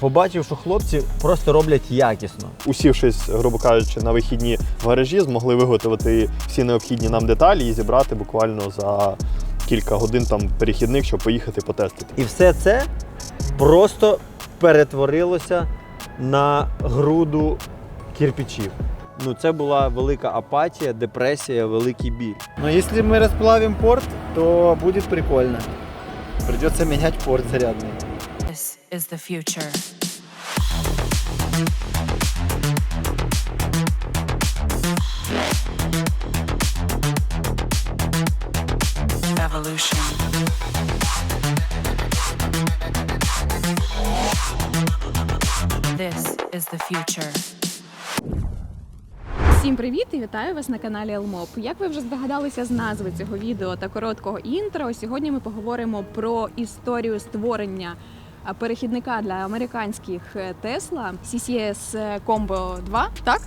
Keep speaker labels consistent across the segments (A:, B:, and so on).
A: Побачив, що хлопці просто роблять якісно.
B: усівшись, грубо кажучи, на вихідні в гаражі, змогли виготовити всі необхідні нам деталі і зібрати буквально за кілька годин там перехідник, щоб поїхати потестити.
A: І все це просто перетворилося на груду кирпичів. Ну, це була велика апатія, депресія, великий біль.
C: Но если мы расплавим порт, то будет прикольно. Придется менять порт зарядный.
D: Is the future. Evolution. This is the future.
E: Всім привіт і вітаю вас на каналі Елмоп. Як ви вже здогадалися з назви цього відео та короткого інтро, сьогодні ми поговоримо про історію створення перехідника для американських е, Tesla CCS Combo 2, так?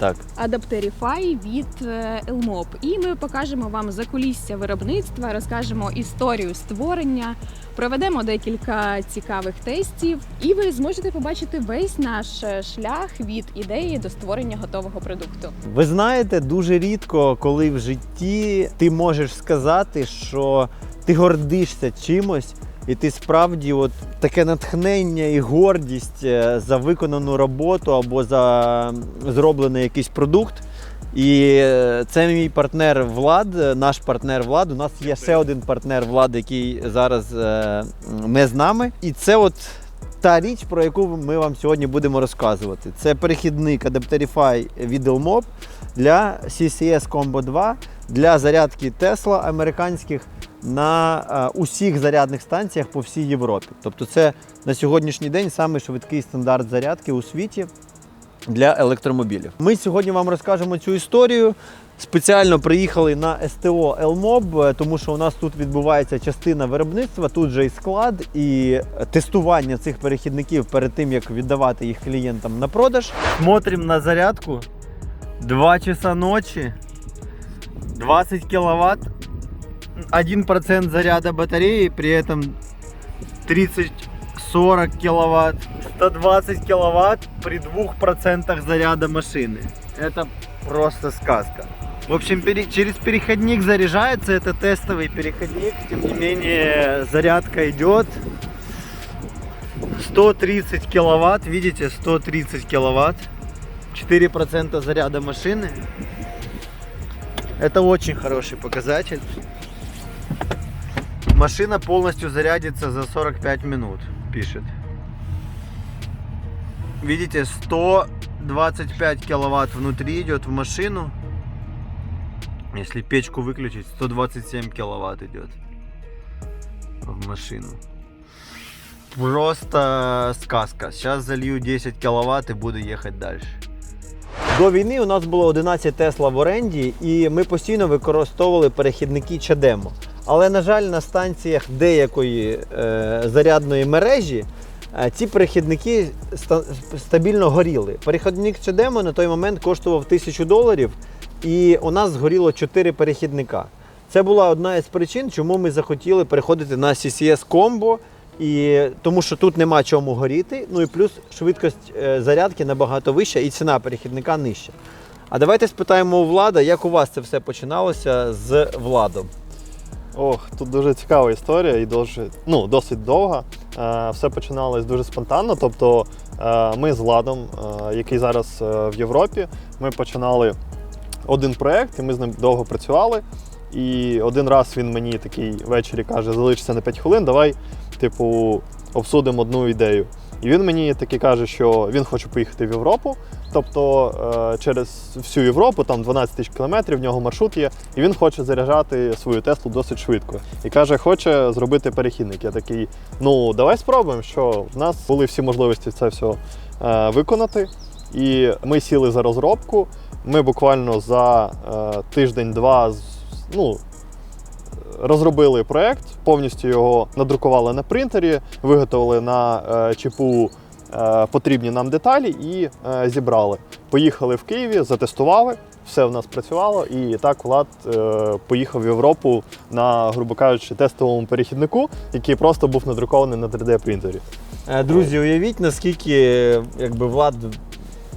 A: Так.
E: Adapterify від е, Elmop. І ми покажемо вам закулісся виробництва, розкажемо історію створення, проведемо декілька цікавих тестів, і ви зможете побачити весь наш е, шлях від ідеї до створення готового продукту.
A: Ви знаєте, дуже рідко, коли в житті ти можеш сказати, що ти гордишся чимось, і ти справді от таке натхнення і гордість е, за виконану роботу або за зроблений якийсь продукт. І е, це мій партнер Влад, е, наш партнер Влад. У нас є ще один партнер Влад, який зараз не з нами. І це от та річ, про яку ми вам сьогодні будемо розказувати. Це перехідник Adapterify від Elmob для CCS Combo 2 для зарядки Tesla американських на е, усіх зарядних станціях по всій Європі. Тобто, це на сьогоднішній день самий швидкий стандарт зарядки у світі для електромобілів. Ми сьогодні вам розкажемо цю історію. Спеціально приїхали на СТО Елмоб, е, тому що у нас тут відбувається частина виробництва, тут же і склад, і тестування цих перехідників перед тим, як віддавати їх клієнтам на продаж. Смотрим на зарядку. 2 часа ночі, 20 кВт, 1% заряда батареи, при этом 30-40 кВт, 120 кВт при 2% заряда машины. Это просто сказка. В общем, пере- через переходник заряжается, это тестовый переходник, тем не менее зарядка идет. 130 киловатт, видите, 130 киловатт, 4% заряда машины. Это очень хороший показатель. Машина полностью зарядится за 45 минут, пишет. Видите, 125 киловатт внутри идет в машину. Если печку выключить, 127 киловатт идет в машину. Просто сказка. Сейчас залью 10 киловатт и буду ехать дальше. До війни у нас було 11 Тесла в оренді, і ми постійно використовували перехідники Чадемо. Але, на жаль, на станціях деякої е, зарядної мережі е, ці перехідники ста- стабільно горіли. Перехідник Чадемо на той момент коштував 1000 доларів, і у нас згоріло 4 перехідника. Це була одна із причин, чому ми захотіли переходити на CCS Combo, і тому що тут нема чому горіти. Ну і плюс швидкість е, зарядки набагато вища і ціна перехідника нижча. А давайте спитаємо у влада, як у вас це все починалося з владом.
B: Ох, тут дуже цікава історія і дуже, ну, досить довга. Е, все починалось дуже спонтанно. Тобто е, ми з Владом, е, який зараз в Європі, ми починали один проєкт, і ми з ним довго працювали. І один раз він мені такий ввечері каже: залишся на 5 хвилин, давай, типу, обсудимо одну ідею. І він мені таки каже, що він хоче поїхати в Європу, тобто е, через всю Європу, там 12 тисяч кілометрів, в нього маршрут є, і він хоче заряджати свою Теслу досить швидко. І каже, хоче зробити перехідник. Я такий, ну давай спробуємо, що в нас були всі можливості це все е, виконати. І ми сіли за розробку. Ми буквально за е, тиждень-два ну, розробили проєкт, повністю його надрукували на принтері, виготовили на чіпу потрібні нам деталі і е, зібрали. Поїхали в Києві, затестували, все в нас працювало, і так Влад е, поїхав в Європу на, грубо кажучи, тестовому перехіднику, який просто був надрукований на 3D принтері.
A: Е, Друзі, уявіть, наскільки якби Влад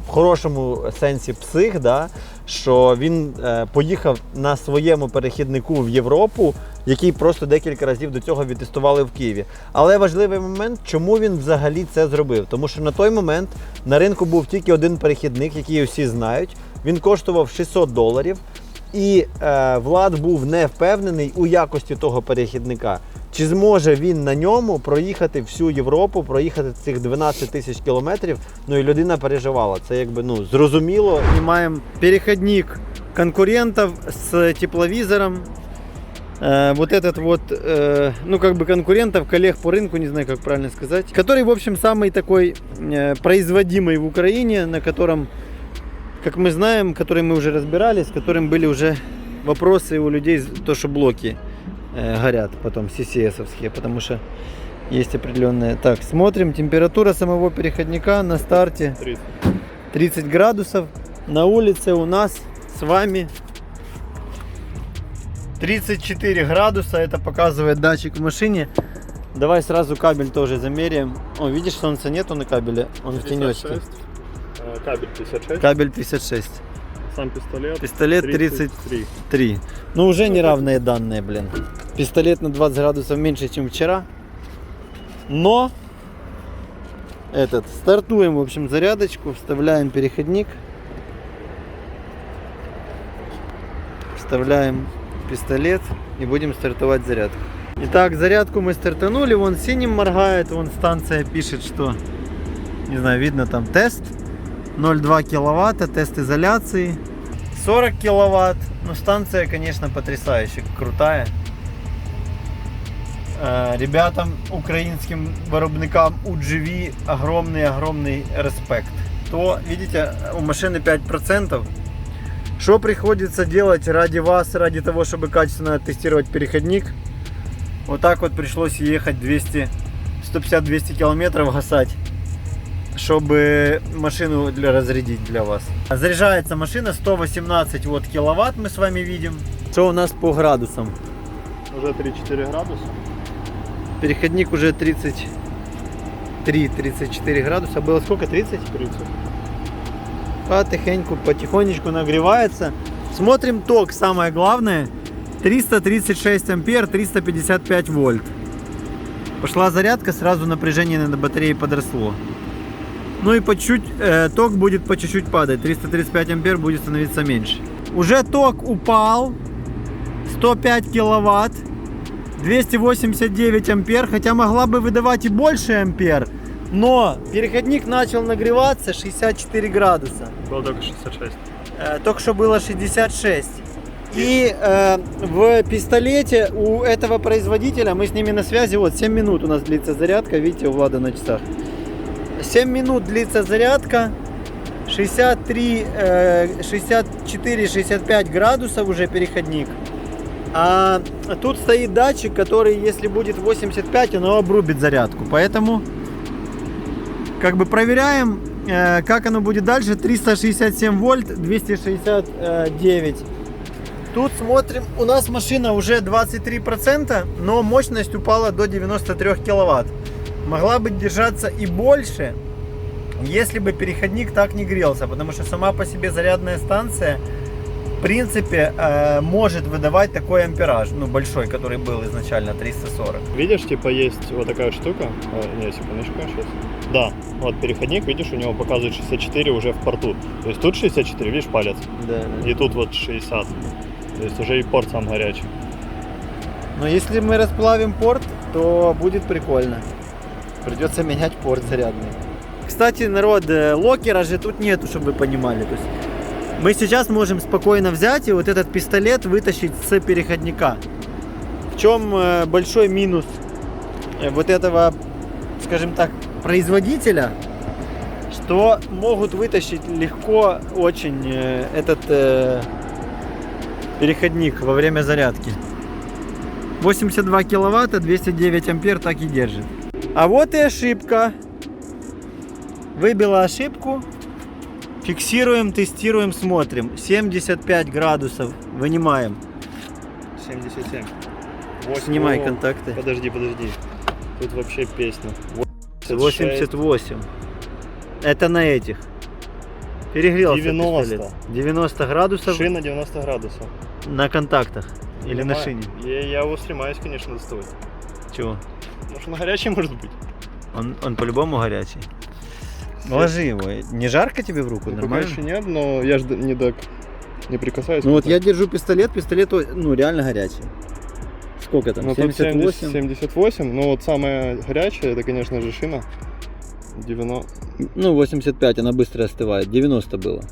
A: в хорошому сенсі псих, да, що він е, поїхав на своєму перехіднику в Європу, який просто декілька разів до цього відтестували в Києві. Але важливий момент, чому він взагалі це зробив. Тому що на той момент на ринку був тільки один перехідник, який усі знають. Він коштував 600 доларів. І е, Влад був не впевнений у якості того перехідника. Чи зможе він на ньому проїхати всю Європу, проїхати цих 12 тисяч кілометрів? Ну і людина переживала. Це якби ну зрозуміло.
C: Снимаем переходник конкурентов с тепловизором. Э, вот этот вот, э, ну как бы конкурентов, коллег по рынку, не знаю как правильно сказать, который, в общем, самый такой э, производимый в Украине, на котором, как мы знаем, который мы уже разбирали, с которым были уже вопросы у людей, то, что блоки э, Горят потом, CCS-овские, потому что есть определенные. Так, смотрим, температура самого переходника на старте
B: 30.
C: 30 градусов. На улице у нас с вами 34 градуса. Это показывает датчик в машине. Давай сразу кабель тоже замеряем. О, видишь, солнца нету на кабеле. Он в тенечке.
B: 56. Кабель 56.
C: Кабель 56.
B: Сам пістолет.
C: Пистолет
B: 33.
C: 3. Ну уже неравные данные, блин. Пистолет на 20 градусов меньше, чем вчера. Но этот стартуем, в общем, зарядочку, вставляем переходник. Вставляем пистолет и будем стартовать зарядку. Итак, зарядку мы стартанули, вон синим моргает, вон станция пишет, что, не знаю, видно там тест, 0,2 киловатта, тест изоляции, 40 киловатт, ну станция, конечно, потрясающе крутая. Э, Ребятам, украинским виробникам UGV огромный-огромный респект. То, видите, у машины 5%. Что приходится делать ради вас, ради того, чтобы качественно тестировать переходник? Вот так вот пришлось ехать 200, 150-200 километров гасать, чтобы машину для, разрядить для вас. Заряжается машина 118 вот киловатт, мы с вами видим. Что у нас по градусам?
B: Уже 3-4 градуси.
C: Переходник уже 33-34 градуса. Было сколько? 30?
B: 30.
C: Потихоньку, потихонечку нагревается. Смотрим ток, самое главное. 336 ампер, 355 вольт. Пошла зарядка, сразу напряжение на батарее подросло. Ну и по чуть э, ток будет по чуть-чуть падать. 335 ампер будет становиться меньше. Уже ток упал. 105 киловатт. 289 ампер, хотя могла бы выдавать и больше ампер. Но переходник начал нагреваться 64 градуса.
B: Було тільки 66.
C: Э, только что было 66. И э, в пистолете у этого производителя, мы с ними на связи, вот 7 минут у нас длится зарядка, видите, у Влада на часах. 7 минут длится зарядка, 63, э, 64-65 градусов уже переходник. А тут стоит датчик, который, если будет 85, он обрубит зарядку. Поэтому как бы проверяем, э, как оно будет дальше. 367 вольт, 269. Тут смотрим, у нас машина уже 23%, но мощность упала до 93 киловатт. Могла бы держаться и больше, если бы переходник так не грелся, потому что сама по себе зарядная станция принципе э, может выдавать такой ампераж, ну большой, который был изначально 340.
B: Видишь, типа есть вот такая штука. О, не, секундочку, сейчас. Да, вот переходник, видишь, у него показывает 64 уже в порту. То есть тут 64, видишь, палец.
C: Да,
B: И тут вот 60. То есть уже и порт сам горячий.
C: Но если мы расплавим порт, то будет прикольно. Придется менять порт зарядный. Кстати, народ, э, локера же тут нету, чтобы вы понимали. То есть мы сейчас можем спокойно взять и вот этот пистолет вытащить с переходника. В чем э, большой минус э, вот этого, скажем так, производителя, что могут вытащить легко очень э, этот переходник во время зарядки. 82 киловатта, 209 ампер так и держит. А вот и ошибка. Выбила ошибку. Фиксируем, тестируем, смотрим. 75 градусов. Вынимаем.
B: 77.
C: Снимай
B: О,
C: контакты.
B: Подожди, подожди. Тут вообще песня.
C: 88. Это на этих. Перегрелся
B: 90.
C: пистолет. 90 градусов
B: Шина 90 градусов.
C: на контактах. Или на
B: Нема-
C: шине.
B: Я, я его стремаюсь, конечно, доставать.
C: Чего?
B: Что он горячий может быть.
C: Он, он по-любому горячий. Ложи его. Не жарко тебе в руку?
B: Ну, пока
C: Нормально?
B: еще нет, но я же не так не прикасаюсь.
C: Ну вот
B: пока.
C: я держу пистолет, пистолет ну реально горячий. Сколько там?
B: Ну, тут
C: 78?
B: 70 78, но вот самое горячее, это, конечно же, шина. 90.
C: Ну, 85, она быстро остывает. 90 было.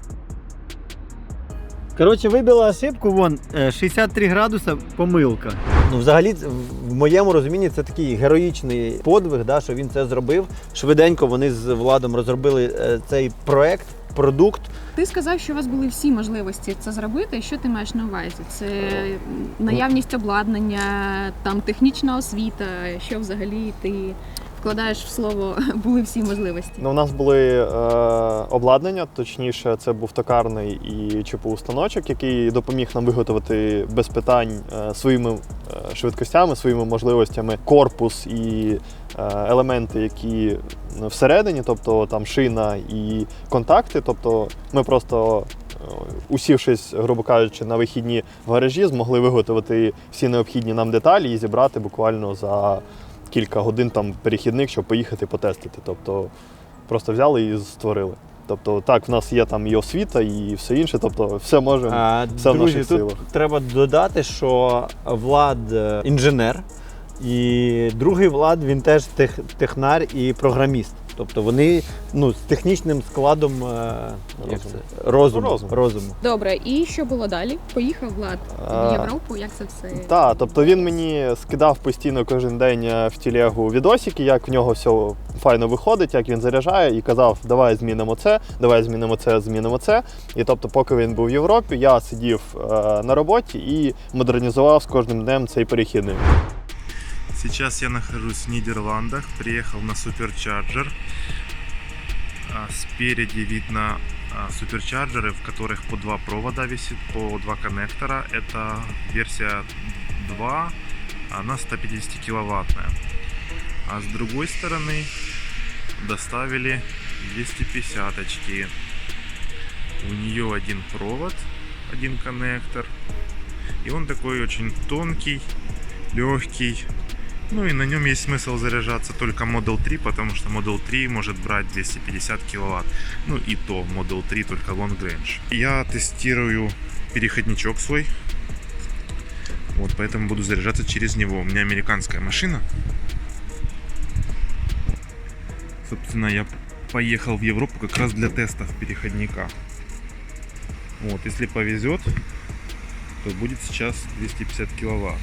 C: Коротше, вибила ошибку, вон е, 63 градуса помилка.
A: Ну, взагалі, в моєму розумінні, це такий героїчний подвиг, да, що він це зробив. Швиденько вони з владом розробили е, цей проект, продукт.
E: Ти сказав, що у вас були всі можливості це зробити. Що ти маєш на увазі? Це наявність обладнання, там технічна освіта. Що взагалі ти вкладаєш в слово були всі можливості?
B: Ну, у нас були е, обладнання, точніше, це був токарний і ЧПУ станочок, який допоміг нам виготовити без питань е, своїми швидкостями, своїми можливостями корпус і е, елементи, які всередині, тобто там шина і контакти. Тобто ми просто. е, Усівшись, грубо кажучи, на вихідні в гаражі, змогли виготовити всі необхідні нам деталі і зібрати буквально за кілька годин там перехідник, щоб поїхати потестити. Тобто просто взяли і створили. Тобто, так, в нас є там і освіта, і все інше, тобто все може
A: А,
B: Все в
A: друзі,
B: наших
A: тут
B: силах.
A: треба додати, що Влад е, інженер, і другий Влад він теж тех, технар і програміст. Тобто вони ну, з технічним складом е,
B: Розуму.
A: Розуму,
B: Розуму.
A: розуму.
E: Добре, і що було далі? Поїхав Влад в Європу. Як це все?
B: Так, тобто він мені скидав постійно кожен день е, в тілегу відосики, як в нього все файно виходить, як він заряджає, і казав, давай змінимо це, давай змінимо це, змінимо це. І тобто, поки він був в Європі, я сидів е, на роботі і модернізував з кожним днем цей перехідник.
F: Сейчас я нахожусь в Нидерландах, приехал на суперчарджер. А, Спереди видно а, суперчарджеры, в которых по два провода висит, по два коннектора. Это версия 2, она 150 киловаттная. А с другой стороны доставили 250 очки. У нее один провод, один коннектор. И он такой очень тонкий, легкий, ну и на нем есть смысл заряжаться только Model 3, потому что Model 3 может брать 250 киловатт. Ну и то Model 3 только long range. Я тестирую переходничок свой. Вот поэтому буду заряжаться через него. У меня американская машина. Собственно, я поехал в Европу как раз для тестов переходника. Вот, если повезет, то будет сейчас 250 киловатт.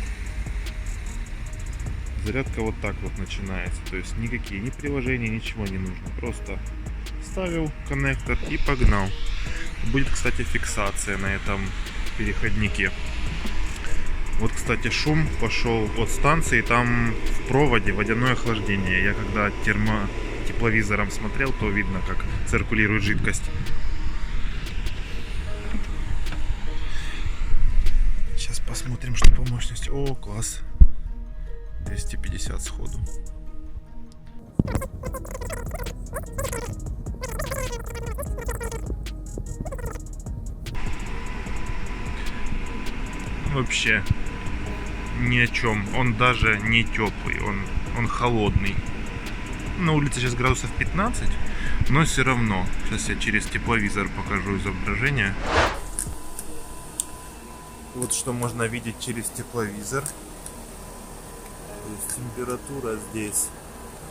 F: Зарядка вот так вот начинается. То есть никакие ни приложения, ничего не нужно. Просто ставил коннектор и погнал. Будет, кстати, фиксация на этом переходнике. Вот, кстати, шум пошел от станции. Там в проводе водяное охлаждение. Я когда термо тепловизором смотрел, то видно, как циркулирует жидкость. Сейчас посмотрим, что по мощности. О, класс. 250 сходу. Вообще ни о чем. Он даже не теплый, он, он холодный. На улице сейчас градусов 15, но все равно. Сейчас я через тепловизор покажу изображение. Вот что можно видеть через тепловизор. То есть температура здесь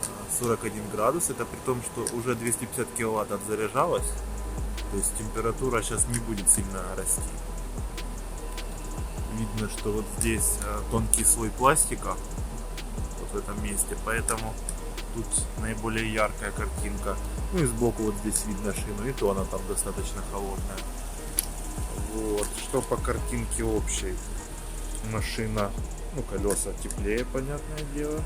F: э, 41 градус. Это при том, что уже 250 киловатт отзаряжалась. То есть температура сейчас не будет сильно расти. Видно, что вот здесь э, тонкий слой пластика. Вот в этом месте. Поэтому тут наиболее яркая картинка. Ну и сбоку вот здесь видно шину. И то она там достаточно холодная. Вот. Что по картинке общей? Машина ну, колеса теплее, понятное дело.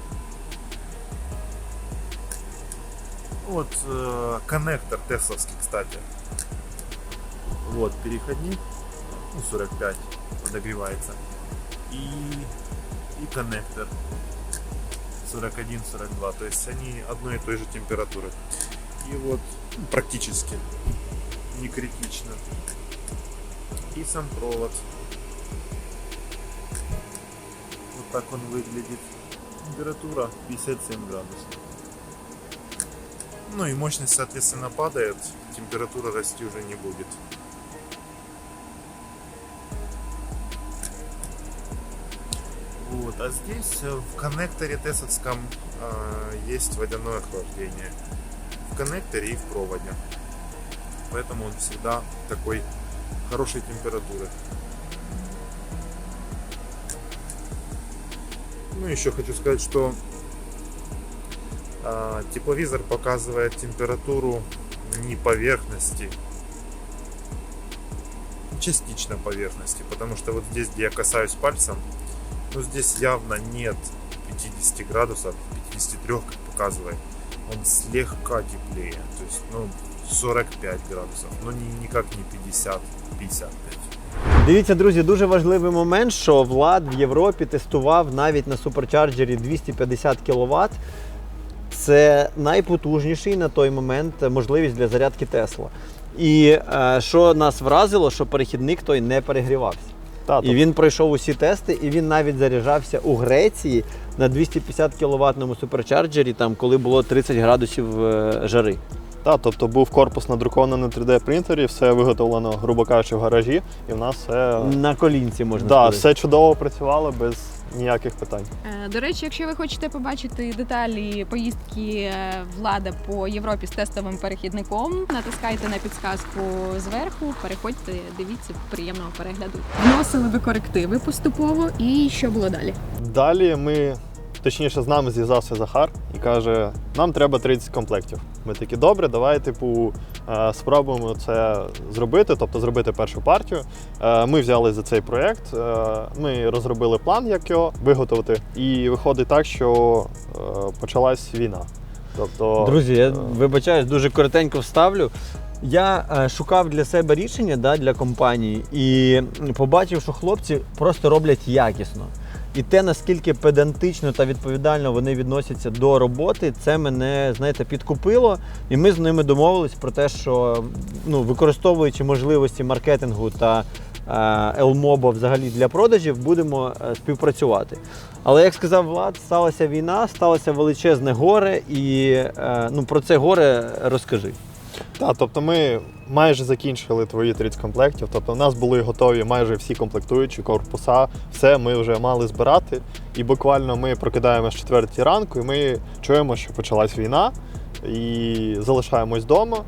F: Вот э, коннектор тесловский, кстати. Вот переходник, ну, 45 подогревается. И, и коннектор 41-42. То есть они одной и той же температуры. И вот практически не критично. И сам провод. Так он выглядит. Температура 57 градусов. Ну и мощность, соответственно, падает. Температура расти уже не будет. Вот, а здесь э, в коннекторе тесовском э, есть водяное охлаждение. В коннекторе и в проводе. Поэтому он всегда такой хорошей температуры. Ну, еще хочу сказать, что а, тепловизор показывает температуру не поверхности, частично поверхности, потому что вот здесь, где я касаюсь пальцем, ну здесь явно нет 50 градусов, 53 как показывает, он слегка теплее, то есть ну 45 градусов, но ни, никак не 50, 55.
A: Дивіться, друзі, дуже важливий момент, що Влад в Європі тестував навіть на суперчарджері 250 кВт. Це найпотужніший на той момент можливість для зарядки Тесла. І е, що нас вразило, що перехідник той не перегрівався.
B: Та,
A: І він пройшов усі тести, і він навіть заряджався у Греції на 250 кВт суперчарджері, там, коли було 30 градусів е, жари.
B: Та, тобто був корпус надрукований на 3D принтері, все виготовлено, грубо кажучи, в гаражі, і в нас все,
A: На колінці можна
B: да,
A: сказати.
B: все чудово працювало без ніяких питань.
E: Е, До речі, якщо ви хочете побачити деталі поїздки е, влада по Європі з тестовим перехідником, натискайте на підсказку зверху, переходьте, дивіться приємного перегляду. Вносили ви корективи поступово, і що було далі?
B: Далі ми, точніше, з нами зв'язався Захар і каже: нам треба 30 комплектів. Ми такі, добре, давай, типу, е, спробуємо це зробити, тобто зробити першу партію. Е, Ми взяли за цей проєкт, е, ми розробили план, як його виготовити, і виходить так, що почалась війна. Тобто,
A: Друзі, я вибачаюсь, дуже коротенько вставлю. Я е, шукав для себе рішення да, для компанії і побачив, що хлопці просто роблять якісно. І те, наскільки педантично та відповідально вони відносяться до роботи, це мене, знаєте, підкупило. І ми з ними домовились про те, що ну, використовуючи можливості маркетингу та Елмоба взагалі для продажів, будемо е, співпрацювати. Але як сказав Влад, сталася війна, сталося величезне горе, і е, ну, про це горе розкажи.
B: Так, тобто ми майже закінчили твої 30 комплектів. Тобто, в нас були готові майже всі комплектуючі корпуса, все ми вже мали збирати. І буквально ми прокидаємося 4 ранку, і ми чуємо, що почалась війна, і залишаємось вдома.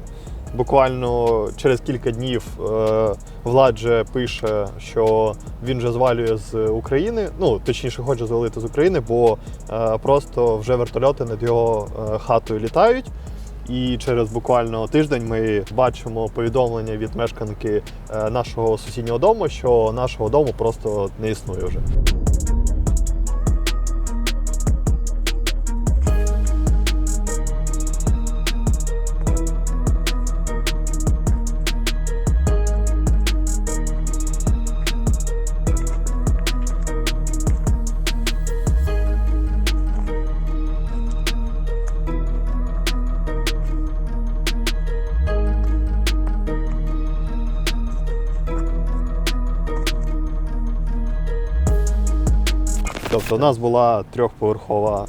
B: Буквально через кілька днів е, Влад же пише, що він вже звалює з України. Ну, точніше, хоче звалити з України, бо е, просто вже вертольоти над його е, хатою літають. І через буквально тиждень ми бачимо повідомлення від мешканки е, нашого сусіднього дому, що нашого дому просто не існує вже. Тобто, у нас була трьохповерхова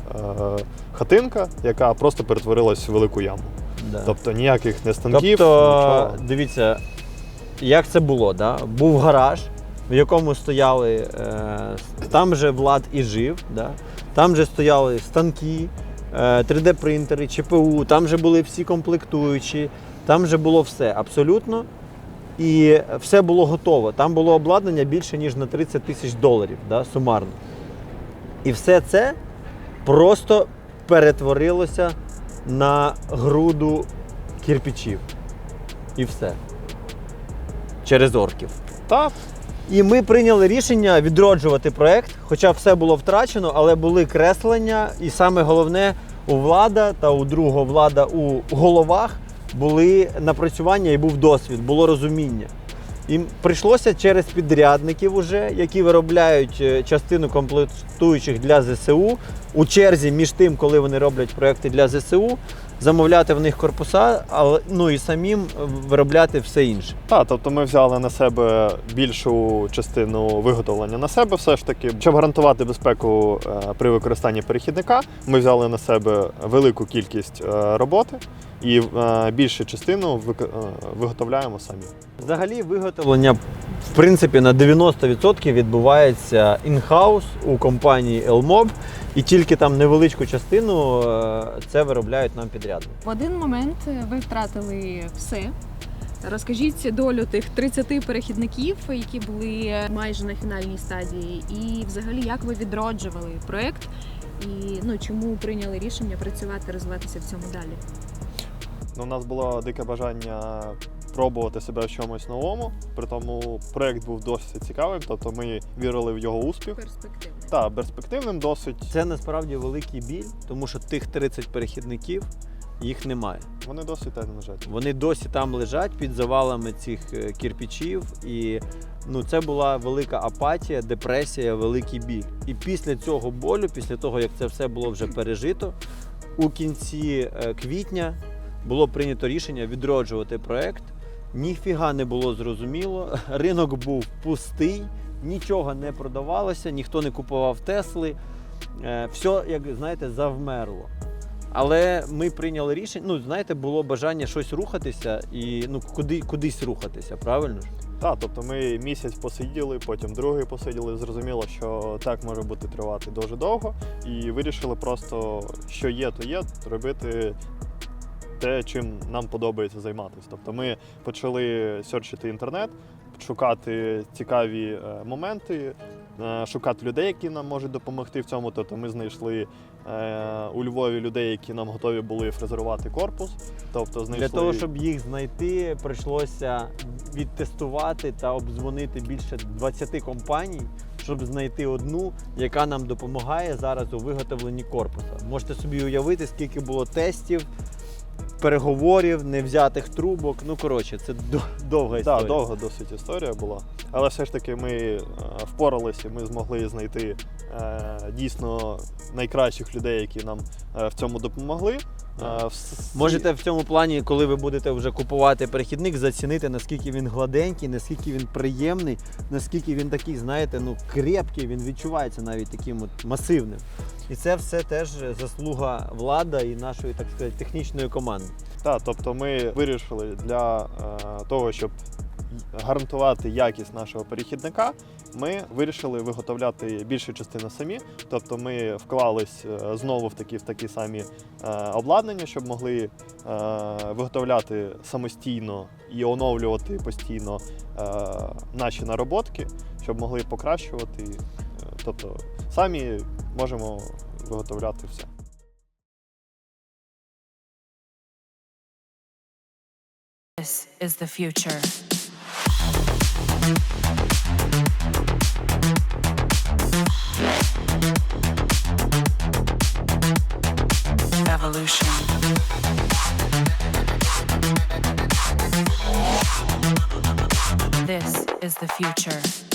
B: е, хатинка, яка просто перетворилась в велику яму.
A: Да.
B: Тобто ніяких не станків,
A: Тобто,
B: нічого.
A: дивіться, як це було. Да? Був гараж, в якому стояли, е, там же Влад і жив, да? там же стояли станки, е, 3D-принтери, ЧПУ, там же були всі комплектуючі, там же було все абсолютно. І все було готово. Там було обладнання більше, ніж на 30 тисяч доларів да, сумарно. І все це просто перетворилося на груду кирпичів. І все. Через орків.
B: Та,
A: І ми прийняли рішення відроджувати проект, хоча все було втрачено, але були креслення, і саме головне у влада та у другого влада у головах були напрацювання і був досвід, було розуміння. Їм прийшлося через підрядників, уже, які виробляють е, частину комплектуючих для ЗСУ. У черзі між тим, коли вони роблять проекти для ЗСУ, замовляти в них корпуса, але ну і самим виробляти все інше.
B: Так, тобто ми взяли на себе більшу частину виготовлення на себе, все ж таки, щоб гарантувати безпеку е, при використанні перехідника, ми взяли на себе велику кількість е, роботи і е, більшу частину е, виготовляємо самі.
A: Взагалі виготовлення в принципі на 90% відбувається in-house у компанії Elmob, і тільки там невеличку частину е, це виробляють нам підрядники.
E: В один момент ви втратили все. Розкажіть долю тих 30 перехідників, які були майже на фінальній стадії, і взагалі як ви відроджували проект, і ну чому прийняли рішення працювати, розвиватися в цьому далі?
B: Ну, у нас було дике бажання пробувати себе в чомусь новому. При тому проект був досить цікавим, тобто ми вірили в його успіх.
E: Перспективно.
B: Та перспективним досить.
A: Це насправді великий біль, тому що тих 30 перехідників їх немає.
B: Вони досить там лежать.
A: Вони досі там лежать під завалами цих е, кірпічів, і ну це була велика апатія, депресія, великий біль. І після цього болю, після того як це все було вже пережито, у кінці е, квітня було прийнято рішення відроджувати проект. Ніфіга не було зрозуміло. Ринок був пустий, нічого не продавалося, ніхто не купував Тесли. Е, Все, як знаєте, завмерло. Але ми прийняли рішення. Ну, знаєте, було бажання щось рухатися і ну куди кудись рухатися, правильно ж?
B: Так, тобто ми місяць посиділи, потім другий посиділи. Зрозуміло, що так може бути тривати дуже довго, і вирішили просто, що є, то є, робити те, чим нам подобається займатися. Тобто ми почали серчити інтернет, шукати цікаві е, моменти, е, шукати людей, які нам можуть допомогти в цьому. Тобто ми знайшли е, у Львові людей, які нам готові були фрезерувати корпус. Тобто знайшли
A: Для того, щоб їх знайти, прийшлося відтестувати та обдзвонити більше 20 компаній, щоб знайти одну, яка нам допомагає зараз у виготовленні корпуса. Можете собі уявити, скільки було тестів, переговорів, невзятих трубок. Ну коротше, це довга історія.
B: Так, довга досить історія була. Але все ж таки ми е, впоралися, ми змогли знайти е, дійсно найкращих людей, які нам е, в цьому допомогли.
A: Можете в цьому плані, коли ви будете вже купувати перехідник, зацінити, наскільки він гладенький, наскільки він приємний, наскільки він такий, знаєте, ну крепкий, він відчувається навіть таким от масивним. І це все теж заслуга влада і нашої, так сказати, технічної команди.
B: Так, тобто ми вирішили для е, того, щоб гарантувати якість нашого перехідника, ми вирішили виготовляти більшу частину самі. Тобто ми вклались е, знову в такі в такі самі е, обладнання, щоб могли е, виготовляти самостійно і оновлювати постійно наші нароботки, щоб могли покращувати. Тобто самі можемо виготовляти все.
D: This is the future. This is the future.